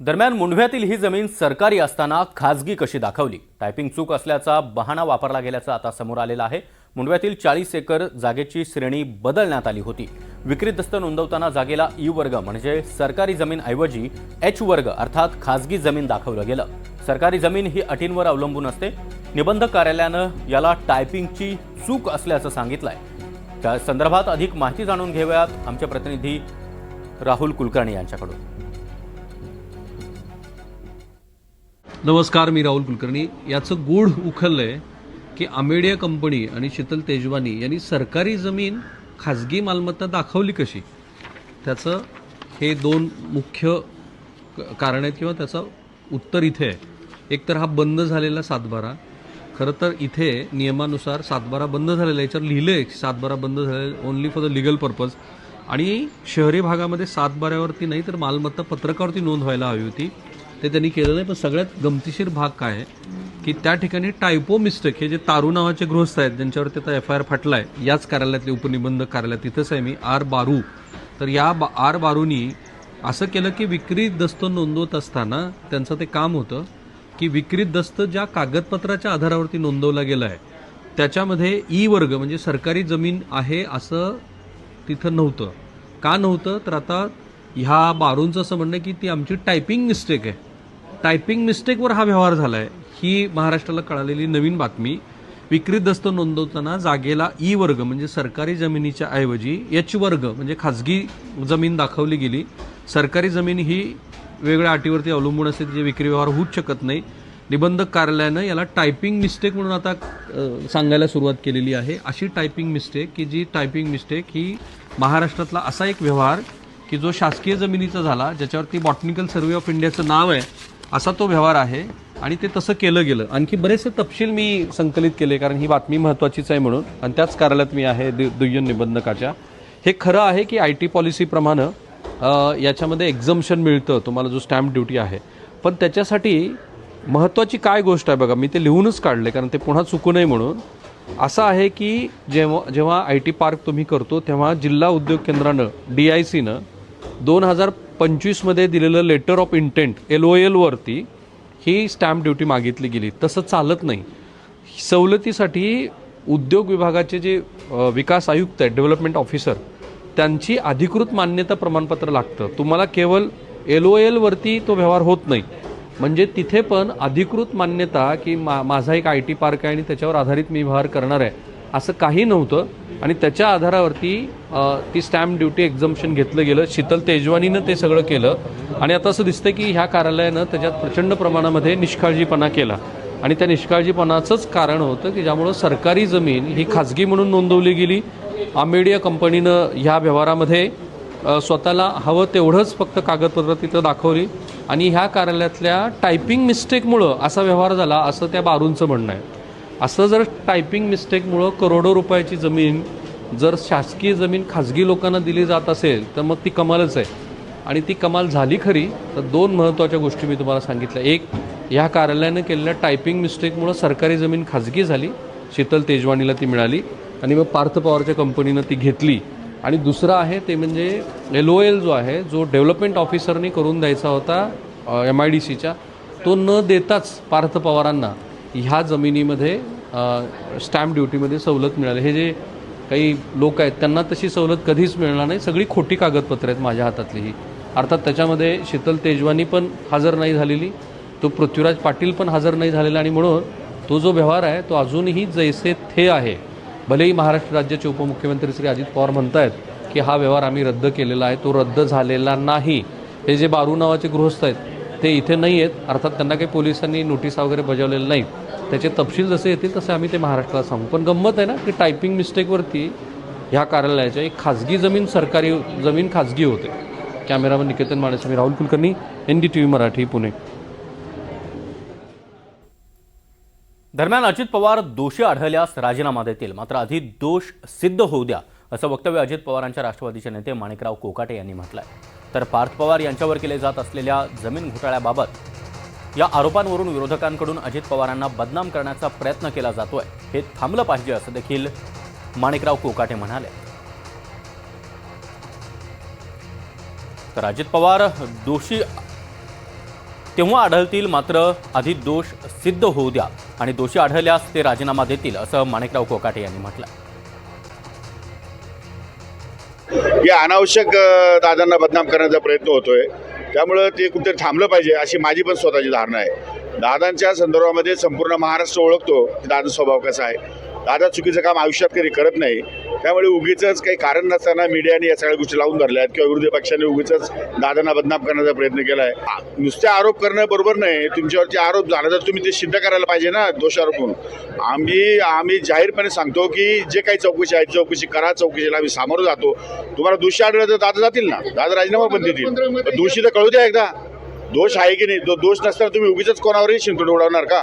दरम्यान मुंढव्यातील ही जमीन सरकारी असताना खाजगी कशी दाखवली? टायपिंग चूक असल्याचा बहाणा वापरला गेल्याचं आता समोर आलेलं आहे. मुंढव्यातील चाळीस एकर जागेची श्रेणी बदलण्यात आली होती. विक्री दस्त नोंदवताना जागेला ई वर्ग म्हणजे सरकारी जमीन ऐवजी एच वर्ग अर्थात खाजगी जमीन दाखवलं गेलं. सरकारी जमीन ही अटींवर अवलंबून असते. निबंधक कार्यालयानं याला टायपिंगची चूक असल्याचं सांगितलंय. त्या संदर्भात अधिक माहिती जाणून घेऊयात आमचे प्रतिनिधी राहुल कुलकर्णी यांच्याकडून. नमस्कार मी राहुल कुलकर्णी. याचं गूढ उखललंय की अमेडिया कंपनी आणि शीतल तेजवानी यांनी सरकारी जमीन खाजगी मालमत्ता दाखवली कशी? त्याचं हे दोन मुख्य क- कारण आहेत किंवा त्याचं उत्तर इथे आहे. एक तर हा बंद झालेला सातबारा. खरं तर इथे नियमानुसार सातबारा बंद झालेला याच्यावर लिहिलं आहे सातबारा बंद झालेला only for the legal purpose आणि शहरी भागामध्ये सातबाऱ्यावरती नाही तर मालमत्ता पत्रकावरती नोंद व्हायला हवी होती. ते त्यांनी केलं नाही पण सगळ्यात गमतीशीर भाग काय आहे? की त्या ठिकाणी टायपो मिस्टेक हे जे तारू नावाचे गृहस्थ आहेत ज्यांच्यावर त्याचा एफ आय आर फाटला आहे याच कार्यालयातले उपनिबंधक कार्यालय तिथंच आहे मी आर बारू. तर या बा आर बारूनी असं केलं की विक्री दस्त नोंदवत असताना त्यांचं ते काम होतं की विक्री दस्त ज्या कागदपत्राच्या आधारावरती नोंदवला गेला आहे त्याच्यामध्ये ई वर्ग म्हणजे सरकारी जमीन आहे असं तिथं नव्हतं. का नव्हतं? तर आता ह्या बारूंचं असं म्हणणं की ती आमची टायपिंग मिस्टेक आहे. टायपिंग मिस्टेकवर हा व्यवहार झाला आहे ही महाराष्ट्राला कळालेली नवीन बातमी विक्री दस्त नोंदवताना जागेला ई वर्ग म्हणजे सरकारी जमिनीच्या ऐवजी एच वर्ग म्हणजे खाजगी जमीन दाखवली गेली. सरकारी जमीन ही वेगळ्या अटीवरती अवलंबून असते जे विक्री व्यवहार होऊच शकत नाही. निबंधक कार्यालयानं याला टायपिंग मिस्टेक म्हणून आता सांगायला सुरुवात केलेली आहे. अशी टायपिंग मिस्टेक की जी टायपिंग मिस्टेक ही महाराष्ट्रातला असा एक व्यवहार की जो शासकीय जमिनीचा झाला ज्याच्यावरती बॉटनिकल सर्वे ऑफ इंडियाचं नाव आहे असा तो व्यवहार आहे आणि ते तसं केलं गेलं. आणखी बरेचसे तपशील मी संकलित केले कारण ही बातमी महत्त्वाचीच आहे म्हणून. आणि त्याच कार्यालयात मी आहे दु- दुय्यम निबंधकाच्या. हे खरं आहे की आय टी पॉलिसीप्रमाणे याच्यामध्ये एक्झम्शन मिळतं तुम्हाला जो स्टॅम्प ड्युटी आहे. पण त्याच्यासाठी महत्त्वाची काय गोष्ट आहे बघा मी ते लिहूनच काढले कारण ते पुन्हा चुकू नये म्हणून. असं आहे की जेव्हा जेव्हा आय टी पार्क तुम्ही करतो तेव्हा जिल्हा उद्योग केंद्रानं डी आय सीनं दोन हजार पंचवीसमध्ये दिलेलं letter of intent L O एलवरती ही स्टॅम्प ड्युटी मागितली गेली. तसं चालत नाही. सवलतीसाठी उद्योग विभागाचे जे विकास आयुक्त आहेत डेव्हलपमेंट ऑफिसर त्यांची अधिकृत मान्यता प्रमाणपत्र लागतं. तुम्हाला केवळ एल ओ एलवरती तो व्यवहार होत नाही. म्हणजे तिथे पण अधिकृत मान्यता की मा माझा एक आय टी पार्क आहे आणि त्याच्यावर आधारित मी व्यवहार करणार आहे असं काही नव्हतं. आणि त्याच्या आधारावरती ती स्टॅम्प ड्युटी एक्झम्पशन घेतलं गेलं. शीतल तेजवानीनं ते सगळं केलं. आणि आता असं दिसतं की ह्या कार्यालयानं त्याच्यात प्रचंड प्रमाणामध्ये निष्काळजीपणा केला. आणि त्या निष्काळजीपणाचंच कारण होतं की ज्यामुळं सरकारी जमीन ही खाजगी म्हणून नोंदवली गेली. आमेडिया कंपनीनं ह्या व्यवहारामध्ये स्वतःला हवं तेवढंच फक्त कागदपत्र तिथं दाखवली. आणि ह्या कार्यालयातल्या टायपिंग मिस्टेकमुळं असा व्यवहार झाला असं त्या बारूंचं म्हणणं आहे. असं जर टायपिंग मिस्टेकमुळं करोडो रुपयाची जमीन जर शासकीय जमीन खाजगी लोकांना दिली जात असेल तर मग ती कमालच आहे. आणि ती कमाल झाली खरी तर दोन महत्त्वाच्या गोष्टी मी तुम्हाला सांगितल्या. एक ह्या कार्यालयानं केलेल्या टायपिंग मिस्टेकमुळं सरकारी जमीन खाजगी झाली शीतल तेजवानीला ती मिळाली आणि मग पार्थ पवारच्या कंपनीनं ती घेतली. आणि दुसरं आहे ते म्हणजे एल ओ एल जो आहे जो डेव्हलपमेंट ऑफिसरनी करून द्यायचा होता एम आय डी सीच्या तो न देताच पार्थ पवारांना ह्या जमिनीमध्ये स्टॅम्प ड्युटीमध्ये सवलत मिळाली. हे जे काही लोक आहेत त्यांना तशी सवलत कधीच मिळणार नाही. सगळी खोटी कागदपत्रं आहेत माझ्या हातातली ही. अर्थात त्याच्यामध्ये शीतल तेजवानी पण हजर नाही झालेली तो पृथ्वीराज पाटील पण हजर नाही झालेला आणि म्हणून तो जो व्यवहार आहे तो अजूनही जैसे थे आहे. भलेही महाराष्ट्र राज्याचे उपमुख्यमंत्री श्री अजित पवार म्हणत आहेत की हा व्यवहार आम्ही रद्द केलेला आहे तो रद्द झालेला नाही. हे जे बारू नावाचे गृहस्थ आहेत ते इथे नाही आहेत. अर्थात त्यांना काही पोलिसांनी नोटीस वगैरे बजावलेलं नाही त्याचे तपशील जसे येतील तसे आम्ही ते महाराष्ट्राला सांगू. पण गंमत आहे ना की टायपिंग मिस्टेकवरती ह्या कार्यालयाच्या एक खाजगी जमीन सरकारी जमीन खाजगी होते. Cameraman Niketan Maneswami Rahul Kulkarni N D T V Marathi Pune. दरम्यान अजित पवार दोषी आढळल्यास राजीनामा देतील. मात्र आधी दोष सिद्ध होऊ द्या असं वक्तव्य अजित पवारांच्या राष्ट्रवादीचे नेते माणिकराव कोकाटे यांनी म्हटलं आहे तर पार्थ पवार यांच्यावर केले जात असलेल्या जमीन घोटाळ्याबाबत या आरोपांवरून विरोधकांकडून अजित पवारांना बदनाम करण्याचा प्रयत्न केला जातोय. हे थांबलं पाहिजे असं देखील माणिकराव कोकाटे म्हणाले. तर अजित पवार दोषी तेव्हा आढळतील मात्र आधी दोष सिद्ध होऊ द्या आणि दोषी आढळल्यास ते राजीनामा देतील असं माणिकराव कोकाटे यांनी म्हटलं हे अनावश्यक दादांना बदनाम करण्याचा प्रयत्न होतोय. त्यामुळं ते कुठेतरी थांबलं पाहिजे अशी माझी पण स्वतःची धारणा आहे. दादांच्या संदर्भामध्ये संपूर्ण महाराष्ट्र ओळखतो की दादा स्वभाव कसा आहे. दादा चुकीचं काम आयुष्यात कधी करत नाही. त्यामुळे उगीच काही कारण नसताना मीडियाने या सगळ्या गोष्टी लावून धरल्या आहेत. किंवा विरोधी पक्षाने उगीच दादांना बदनाम करण्याचा प्रयत्न केला आहे. नुसते आरोप करणं बरोबर नाही. तुमच्यावरचे आरोप झाला तर तुम्ही ते सिद्ध करायला पाहिजे ना दोषारोप म्हणून आम्ही आम्ही जाहीरपणे सांगतो की जे काही चौकशी आहे चौकशी करा चौकशीला आम्ही सामोरं जातो. तुम्हाला दोषी आढळलं तर दादा जातील ना? दादा राजीनामा पण देतील. दोषी तर कळू द्या एकदा. दोष आहे की नाही? दोष नसताना तुम्ही उगीच कोणावरही शिंतोड उडवणार का?